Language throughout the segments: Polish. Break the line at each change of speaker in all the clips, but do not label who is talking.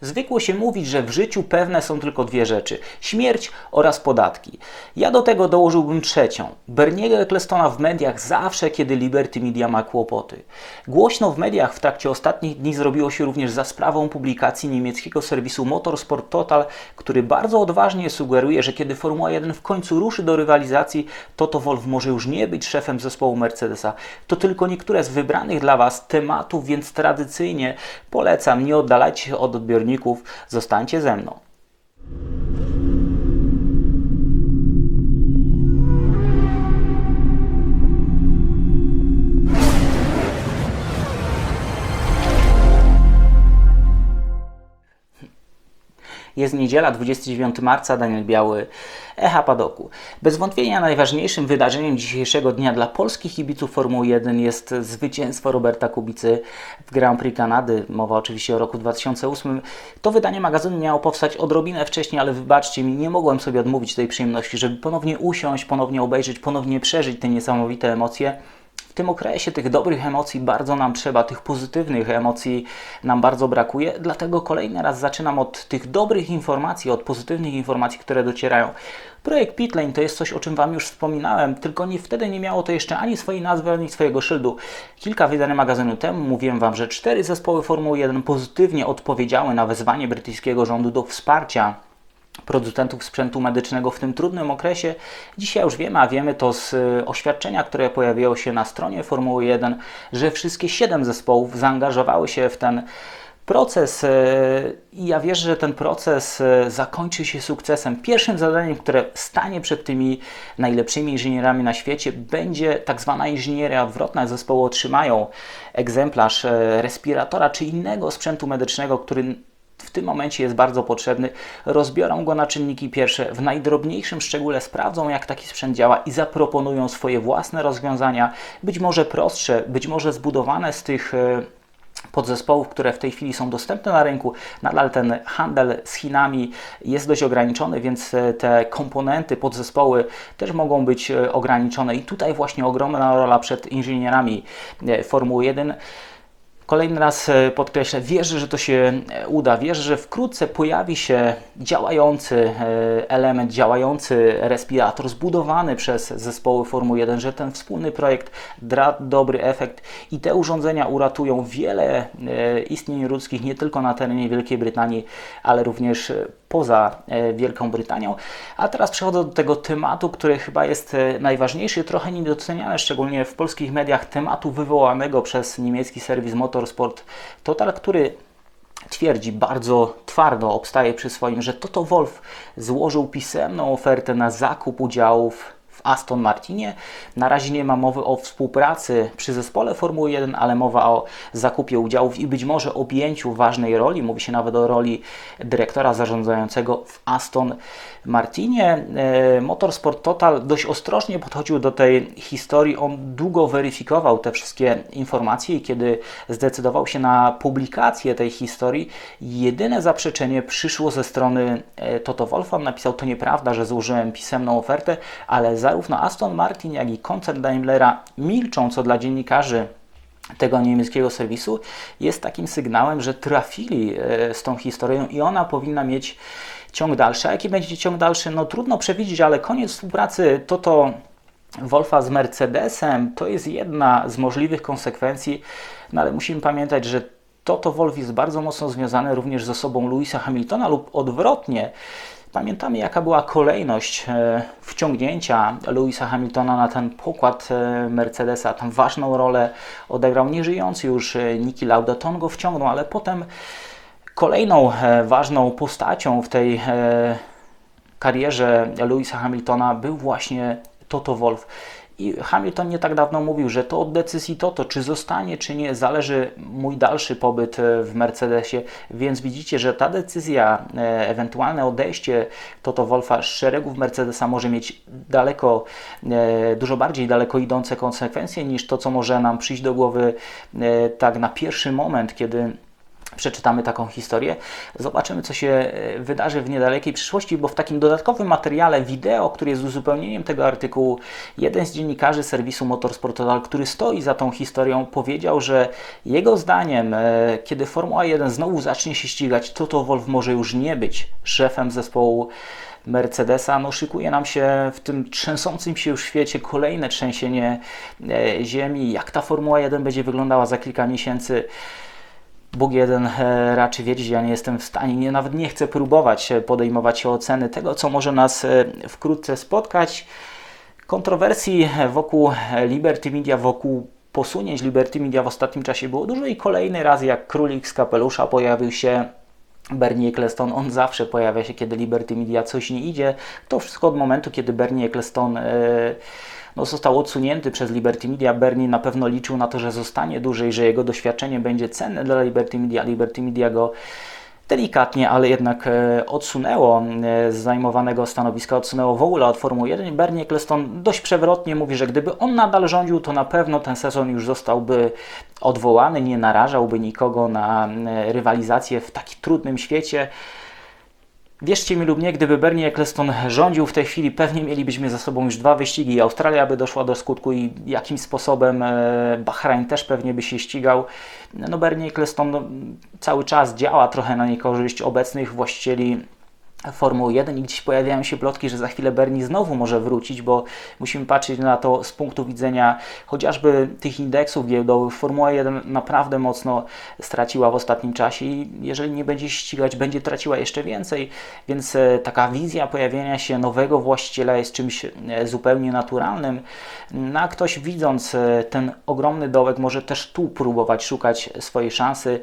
Zwykło się mówić, że w życiu pewne są tylko dwie rzeczy: śmierć oraz podatki. Ja do tego dołożyłbym trzecią. Berniego Ecclestona w mediach zawsze, kiedy Liberty Media ma kłopoty. Głośno w mediach w trakcie ostatnich dni zrobiło się również za sprawą publikacji niemieckiego serwisu Motorsport Total, który bardzo odważnie sugeruje, że kiedy Formuła 1 w końcu ruszy do rywalizacji, Toto Wolff może już nie być szefem zespołu Mercedesa. To tylko niektóre z wybranych dla Was tematów, więc tradycyjnie polecam, nie oddalajcie się od odbiorników, zostańcie ze mną. Jest niedziela, 29 marca, Daniel Biały, Echa Padoku. Bez wątpienia najważniejszym wydarzeniem dzisiejszego dnia dla polskich kibiców Formuły 1 jest zwycięstwo Roberta Kubicy w Grand Prix Kanady. Mowa oczywiście o roku 2008. To wydanie magazynu miało powstać odrobinę wcześniej, ale wybaczcie mi, nie mogłem sobie odmówić tej przyjemności, żeby ponownie usiąść, ponownie obejrzeć, ponownie przeżyć te niesamowite emocje w tym okresie tych dobrych emocji bardzo nam trzeba, tych pozytywnych emocji nam bardzo brakuje, dlatego kolejny raz zaczynam od tych dobrych informacji, od pozytywnych informacji, które docierają. Projekt Pitlane to jest coś, o czym Wam już wspominałem, tylko nie, wtedy nie miało to jeszcze ani swojej nazwy, ani swojego szyldu. Kilka wydanych magazynu temu mówiłem Wam, że cztery zespoły Formuły 1 pozytywnie odpowiedziały na wezwanie brytyjskiego rządu do wsparcia producentów sprzętu medycznego w tym trudnym okresie. Dzisiaj już wiemy, a wiemy to z y, oświadczenia, które pojawiło się na stronie Formuły 1, że wszystkie 7 zespołów zaangażowały się w ten proces y, i ja wierzę, że ten proces y, zakończy się sukcesem. Pierwszym zadaniem, które stanie przed tymi najlepszymi inżynierami na świecie, będzie tak zwana inżynieria odwrotna. Zespoły otrzymają egzemplarz respiratora czy innego sprzętu medycznego, który w tym momencie jest bardzo potrzebny. Rozbiorą go na czynniki pierwsze, w najdrobniejszym szczególe sprawdzą, jak taki sprzęt działa i zaproponują swoje własne rozwiązania, być może prostsze, być może zbudowane z tych e, podzespołów, które w tej chwili są dostępne na rynku. Nadal ten handel z Chinami jest dość ograniczony, więc e, te komponenty, podzespoły też mogą być e, ograniczone i tutaj właśnie ogromna rola przed inżynierami Formuły 1. Kolejny raz e, podkreślę, wierzę, że to się e, uda. Wierzę, że wkrótce pojawi się działający e, element, działający respirator zbudowany przez zespoły Formuły 1, że ten wspólny projekt da dobry efekt i te urządzenia uratują wiele istnień ludzkich nie tylko na terenie Wielkiej Brytanii, ale również poza Wielką Brytanią. A teraz przechodzę do tego tematu, który chyba jest najważniejszy, trochę niedoceniany, szczególnie w polskich mediach, tematu wywołanego przez niemiecki serwis Motor Motorsport Total, który twierdzi bardzo twardo, obstaje przy swoim, że Toto Wolf złożył pisemną ofertę na zakup udziałów w Aston Martinie. Na razie nie ma mowy o współpracy przy zespole Formuły 1, ale mowa o zakupie udziałów i być może objęciu ważnej roli, mówi się nawet o roli dyrektora zarządzającego w Aston Martinie. E, Motorsport Total dość ostrożnie podchodził do tej historii. On długo weryfikował te wszystkie informacje i kiedy zdecydował się na publikację tej historii, jedyne zaprzeczenie przyszło ze strony e, Toto Wolfa. On napisał, to nieprawda, że złożyłem pisemną ofertę, ale zarówno Aston Martin, jak i koncern Daimlera milczą, co dla dziennikarzy tego niemieckiego serwisu jest takim sygnałem, że trafili e, z tą historią i ona powinna mieć ciąg dalszy. A jaki będzie ciąg dalszy? No trudno przewidzieć, ale koniec współpracy to to Wolfa z Mercedesem to jest jedna z możliwych konsekwencji, no ale musimy pamiętać, że Toto Wolf jest bardzo mocno związany również z osobą Louisa Hamiltona lub odwrotnie. Pamiętamy, jaka była kolejność e, wciągnięcia Louisa Hamiltona na ten pokład e, Mercedesa. Tam ważną rolę odegrał nieżyjący już e, Niki Lauda. On go wciągnął, ale potem Kolejną ważną postacią w tej karierze Louisa Hamiltona był właśnie Toto Wolff. I Hamilton nie tak dawno mówił, że to od decyzji Toto, czy zostanie, czy nie, zależy mój dalszy pobyt e, w Mercedesie. Więc widzicie, że ta decyzja, ewentualne odejście Toto Wolfa z szeregów Mercedesa może mieć daleko, dużo bardziej daleko idące konsekwencje niż to, co może nam przyjść do głowy tak na pierwszy moment, kiedy przeczytamy taką historię. Zobaczymy, co się e, wydarzy w niedalekiej przyszłości, bo w takim dodatkowym materiale wideo, który jest uzupełnieniem tego artykułu, jeden z dziennikarzy serwisu Motorsport który stoi za tą historią, powiedział, że jego zdaniem, e, kiedy Formuła 1 znowu zacznie się ścigać, to to Wolf może już nie być szefem zespołu Mercedesa. No, szykuje nam się w tym trzęsącym się już świecie kolejne trzęsienie e, ziemi. Jak ta Formuła 1 będzie wyglądała za kilka miesięcy? Bóg jeden e, raczy wiedzieć, ja nie jestem w stanie, nie, nawet nie chcę próbować e, podejmować oceny tego, co może nas e, wkrótce spotkać. Kontrowersji wokół Liberty Media, wokół posunięć Liberty Media w ostatnim czasie było dużo i kolejny raz jak królik z kapelusza pojawił się Bernie Eccleston, on zawsze pojawia się, kiedy Liberty Media coś nie idzie. To wszystko od momentu, kiedy Bernie Eccleston yy, no, został odsunięty przez Liberty Media. Bernie na pewno liczył na to, że zostanie dłużej, że jego doświadczenie będzie cenne dla Liberty Media. Liberty Media go delikatnie, ale jednak e, odsunęło e, z zajmowanego stanowiska, odsunęło w ogóle od Formuły 1. Bernie Eccleston dość przewrotnie mówi, że gdyby on nadal rządził, to na pewno ten sezon już zostałby odwołany, nie narażałby nikogo na e, rywalizację w takim trudnym świecie. Wierzcie mi lub nie, gdyby Bernie Eccleston rządził w tej chwili, pewnie mielibyśmy za sobą już dwa wyścigi Australia by doszła do skutku i jakimś sposobem e, Bahrain też pewnie by się ścigał. No Bernie Eccleston no, cały czas działa trochę na niekorzyść obecnych właścicieli Formuły 1 i gdzieś pojawiają się plotki, że za chwilę Bernie znowu może wrócić, bo musimy patrzeć na to z punktu widzenia chociażby tych indeksów giełdowych. Formuła 1 naprawdę mocno straciła w ostatnim czasie i jeżeli nie będzie ścigać, będzie traciła jeszcze więcej, więc e, taka wizja pojawienia się nowego właściciela jest czymś e, zupełnie naturalnym. No, a ktoś widząc e, ten ogromny dołek może też tu próbować szukać swojej szansy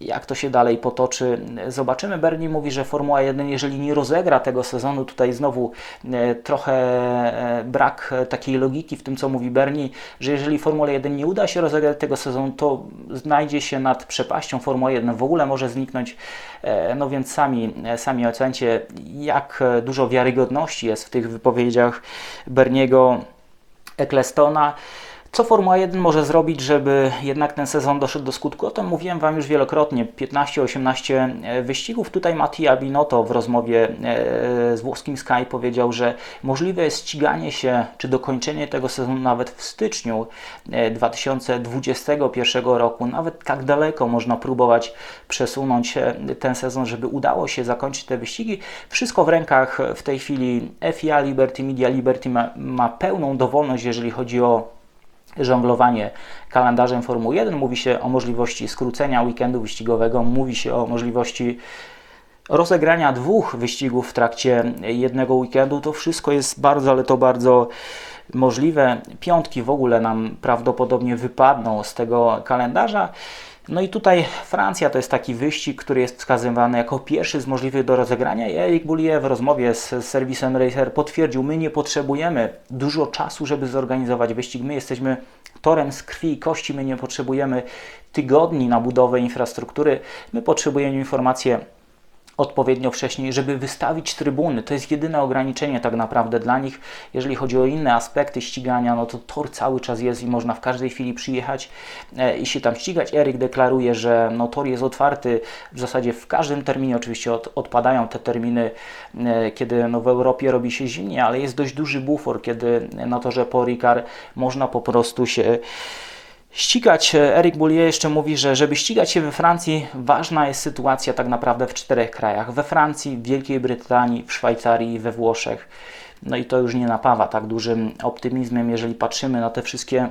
jak to się dalej potoczy. Zobaczymy. Bernie mówi, że Formuła 1, jeżeli nie rozegra tego sezonu, tutaj znowu e, trochę e, brak takiej logiki w tym, co mówi Bernie, że jeżeli Formuła 1 nie uda się rozegrać tego sezonu, to znajdzie się nad przepaścią Formuła 1, w ogóle może zniknąć. E, no więc sami, sami ocencie, jak dużo wiarygodności jest w tych wypowiedziach Berniego Ecclestona. Co Formuła 1 może zrobić, żeby jednak ten sezon doszedł do skutku? O tym mówiłem Wam już wielokrotnie. 15-18 e, wyścigów. Tutaj Mattia Binotto w rozmowie e, z włoskim Sky powiedział, że możliwe jest ściganie się, czy dokończenie tego sezonu nawet w styczniu 2021 e, roku. Nawet tak daleko można próbować przesunąć ten sezon, żeby udało się zakończyć te wyścigi. Wszystko w rękach w tej chwili FIA, Liberty Media. Liberty ma, ma pełną dowolność, jeżeli chodzi o żonglowanie kalendarzem Formuły 1. Mówi się o możliwości skrócenia weekendu wyścigowego, mówi się o możliwości rozegrania dwóch wyścigów w trakcie jednego weekendu. To wszystko jest bardzo, ale to bardzo możliwe. Piątki w ogóle nam prawdopodobnie wypadną z tego kalendarza. No i tutaj Francja to jest taki wyścig, który jest wskazywany jako pierwszy z możliwych do rozegrania. Eric Boulier w rozmowie z, serwisem Racer potwierdził, my nie potrzebujemy dużo czasu, żeby zorganizować wyścig, my jesteśmy torem z krwi i kości, my nie potrzebujemy tygodni na budowę infrastruktury, my potrzebujemy informacje odpowiednio wcześniej, żeby wystawić trybuny. To jest jedyne ograniczenie tak naprawdę dla nich. Jeżeli chodzi o inne aspekty ścigania, no to tor cały czas jest i można w każdej chwili przyjechać e, i się tam ścigać. Eryk deklaruje, że no, tor jest otwarty w zasadzie w każdym terminie. Oczywiście od, odpadają te terminy, e, kiedy no, w Europie robi się zimnie, ale jest dość duży bufor, kiedy na torze po można po prostu się ścigać. Eric Boulier jeszcze mówi, że żeby ścigać się we Francji, ważna jest sytuacja tak naprawdę w czterech krajach. We Francji, w Wielkiej Brytanii, w Szwajcarii i we Włoszech. No i to już nie napawa tak dużym optymizmem, jeżeli patrzymy na te wszystkie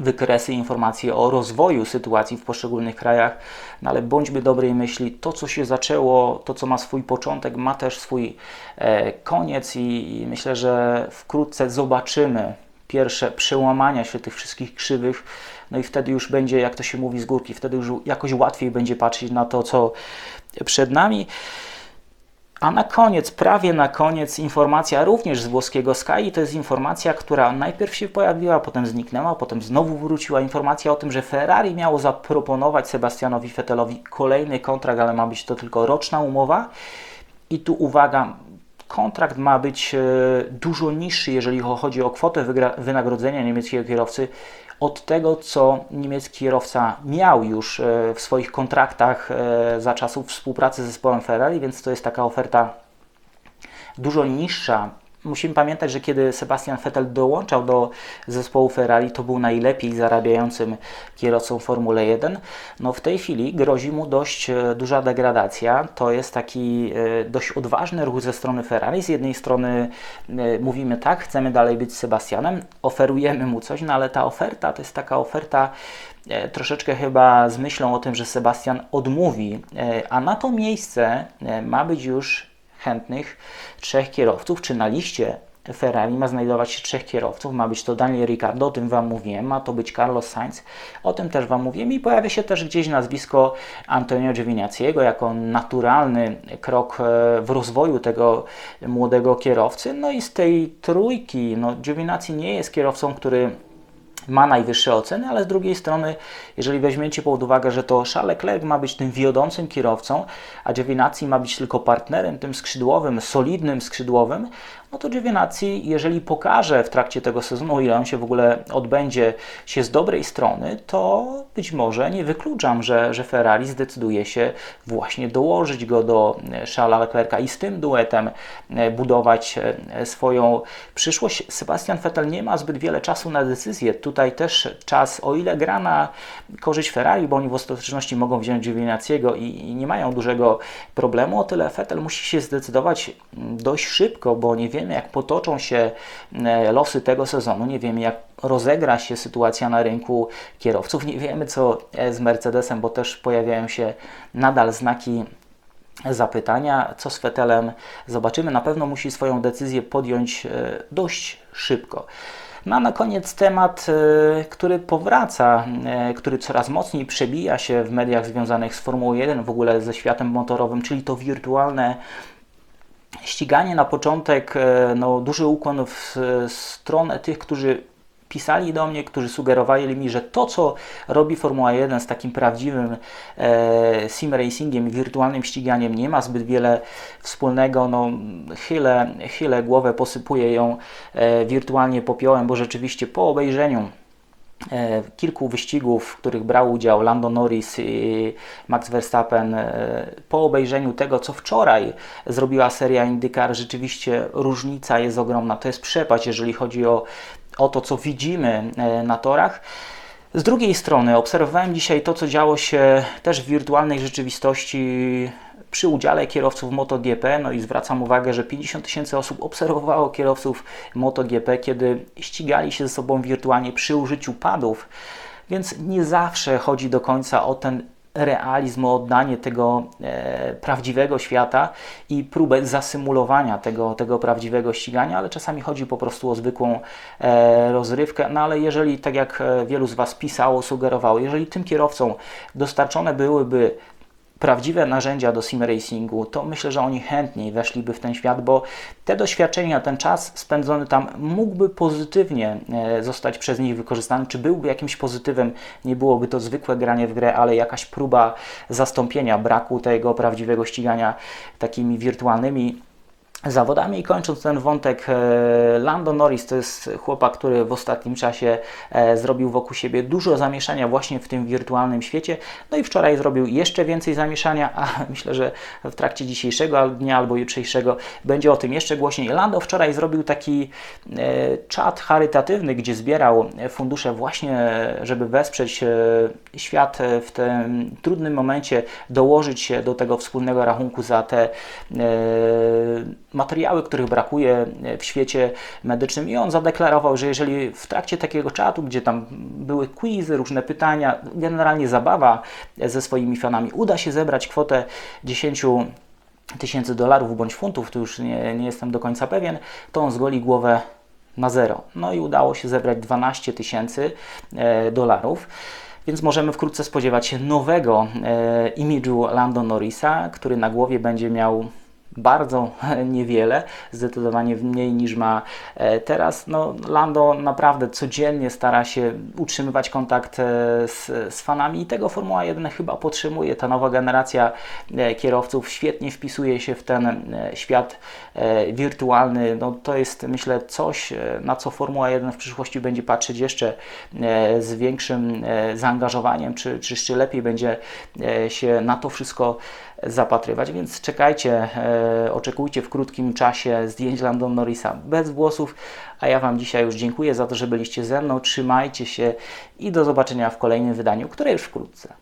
wykresy, informacje o rozwoju sytuacji w poszczególnych krajach, no ale bądźmy dobrej myśli, to co się zaczęło, to co ma swój początek, ma też swój e, koniec i, i myślę, że wkrótce zobaczymy pierwsze przełamania się tych wszystkich krzywych, no i wtedy już będzie, jak to się mówi z górki, wtedy już jakoś łatwiej będzie patrzeć na to, co przed nami. A na koniec, prawie na koniec, informacja również z włoskiego Sky. To jest informacja, która najpierw się pojawiła, potem zniknęła, potem znowu wróciła. Informacja o tym, że Ferrari miało zaproponować Sebastianowi Vettelowi kolejny kontrakt, ale ma być to tylko roczna umowa. I tu uwaga, kontrakt ma być e, dużo niższy, jeżeli chodzi o kwotę wynagrodzenia niemieckiego kierowcy od tego, co niemiecki kierowca miał już e, w swoich kontraktach e, za czasów współpracy z zespołem Ferrari, więc to jest taka oferta dużo niższa Musimy pamiętać, że kiedy Sebastian Vettel dołączał do zespołu Ferrari, to był najlepiej zarabiającym kierowcą Formuły 1. No w tej chwili grozi mu dość e, duża degradacja. To jest taki e, dość odważny ruch ze strony Ferrari. Z jednej strony e, mówimy tak, chcemy dalej być Sebastianem, oferujemy mu coś, no ale ta oferta to jest taka oferta troszeczkę chyba z myślą o tym, że Sebastian odmówi, a na to miejsce ma być już chętnych trzech kierowców, czy na liście Ferrari ma znajdować się trzech kierowców. Ma być to Daniel Ricciardo, o tym Wam mówiłem, ma to być Carlos Sainz, o tym też Wam mówiłem i pojawia się też gdzieś nazwisko Antonio Giovinazziego jako naturalny krok e, w rozwoju tego młodego kierowcy. No i z tej trójki, no Giovinazzi nie jest kierowcą, który ma najwyższe oceny, ale z drugiej strony, jeżeli weźmiecie pod uwagę, że to Charles Leclerc ma być tym wiodącym kierowcą, a Giovinazzi ma być tylko partnerem, tym skrzydłowym, solidnym skrzydłowym, no to Giovinazzi, jeżeli pokaże w trakcie tego sezonu, ile on się w ogóle odbędzie się z dobrej strony, to być może nie wykluczam, że, że Ferrari zdecyduje się właśnie dołożyć go do e, Charlesa Leclerca i z tym duetem e, budować e, swoją przyszłość. Sebastian Vettel nie ma zbyt wiele czasu na decyzję. Tutaj też czas, o ile gra na korzyść Ferrari, bo oni w ostateczności mogą wziąć Giovinazziego i, i nie mają dużego problemu, o tyle Vettel musi się zdecydować mm, dość szybko, bo nie wie wiemy, jak potoczą się e, losy tego sezonu, nie wiemy, jak rozegra się sytuacja na rynku kierowców, nie wiemy, co z Mercedesem, bo też pojawiają się nadal znaki zapytania, co z Fetelem zobaczymy. Na pewno musi swoją decyzję podjąć e, dość szybko. No a na koniec temat, e, który powraca, który coraz mocniej przebija się w mediach związanych z Formułą 1, w ogóle ze światem motorowym, czyli to wirtualne ściganie na początek, e, no, duży ukłon w stronę tych, którzy pisali do mnie, którzy sugerowali mi, że to, co robi Formuła 1 z takim prawdziwym e, sim racingiem, wirtualnym ściganiem, nie ma zbyt wiele wspólnego. No, chylę, chylę głowę, posypuję ją e, wirtualnie popiołem, bo rzeczywiście po obejrzeniu kilku wyścigów, w których brał udział Lando Norris i Max Verstappen, e, po obejrzeniu tego, co wczoraj zrobiła seria IndyCar, rzeczywiście różnica jest ogromna. To jest przepaść, jeżeli chodzi o, o to, co widzimy e, na torach. Z drugiej strony obserwowałem dzisiaj to, co działo się też w wirtualnej rzeczywistości przy udziale kierowców MotoGP, no i zwracam uwagę, że 50 tysięcy osób obserwowało kierowców MotoGP, kiedy ścigali się ze sobą wirtualnie przy użyciu padów, więc nie zawsze chodzi do końca o ten realizm, o oddanie tego e, prawdziwego świata i próbę zasymulowania tego, tego prawdziwego ścigania, ale czasami chodzi po prostu o zwykłą e, rozrywkę. No ale jeżeli, tak jak e, wielu z Was pisało, sugerowało, jeżeli tym kierowcom dostarczone byłyby prawdziwe narzędzia do sim racingu, to myślę, że oni chętniej weszliby w ten świat, bo te doświadczenia, ten czas spędzony tam mógłby pozytywnie e, zostać przez nich wykorzystany. Czy byłby jakimś pozytywem, nie byłoby to zwykłe granie w grę, ale jakaś próba zastąpienia braku tego prawdziwego ścigania takimi wirtualnymi zawodami. I kończąc ten wątek, e, Lando Norris to jest chłopak, który w ostatnim czasie e, zrobił wokół siebie dużo zamieszania właśnie w tym wirtualnym świecie. No i wczoraj zrobił jeszcze więcej zamieszania, a myślę, że w trakcie dzisiejszego dnia albo jutrzejszego będzie o tym jeszcze głośniej. Lando wczoraj zrobił taki e, czat charytatywny, gdzie zbierał fundusze właśnie, żeby wesprzeć świat w tym trudnym momencie, dołożyć się do tego wspólnego rachunku za te materiały, których brakuje w świecie medycznym i on zadeklarował, że jeżeli w trakcie takiego czatu, gdzie tam były quizy, różne pytania, generalnie zabawa ze swoimi fanami, uda się zebrać kwotę 10 tysięcy dolarów bądź funtów, tu już nie, nie jestem do końca pewien, to on zgoli głowę na zero. No i udało się zebrać 12 tysięcy e, dolarów. Więc możemy wkrótce spodziewać się nowego e, imidżu Lando Norrisa, który na głowie będzie miał bardzo niewiele, zdecydowanie mniej niż ma e, teraz. No, Lando naprawdę codziennie stara się utrzymywać kontakt e, z, z fanami i tego Formuła 1 chyba potrzebuje. Ta nowa generacja e, kierowców świetnie wpisuje się w ten świat wirtualny. No, to jest myślę coś, na co Formuła 1 w przyszłości będzie patrzeć jeszcze z większym zaangażowaniem, czy, czy jeszcze lepiej będzie się na to wszystko zapatrywać, więc czekajcie, e, oczekujcie w krótkim czasie zdjęć Landon Norrisa bez włosów, a ja Wam dzisiaj już dziękuję za to, że byliście ze mną, trzymajcie się i do zobaczenia w kolejnym wydaniu, które już wkrótce.